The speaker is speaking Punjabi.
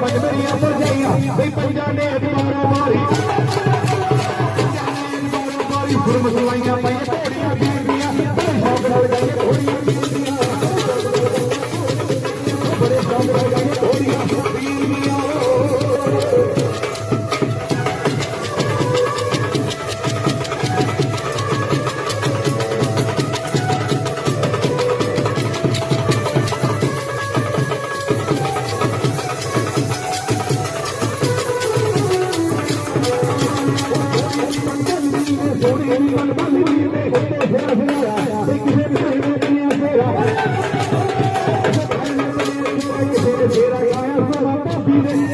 ਪੰਜਵਰੀਆਂ ਪਰਜਾਈਆਂ ਬਈ ਪੰਜਾਂ ਨੇ ਅਧਿਮਾਰਾ ਮਾਰੀ ਗੁਰਮਸਵਾਈਆਂ ਪਈਆਂ ਟੋੜੀਆਂ ਬੀਬੀਆਂ ਬੜੇ ਸ਼ੌਕ ਨਾਲ ਗਾਈਆਂ ਥੋੜੀਆਂ ਬੀਬੀਆਂ ਬੜੇ ਸ਼ੌਕ ਨਾਲ ਗਾਈਆਂ ਥੋੜੀਆਂ ਬੀਬੀਆਂ Thank you.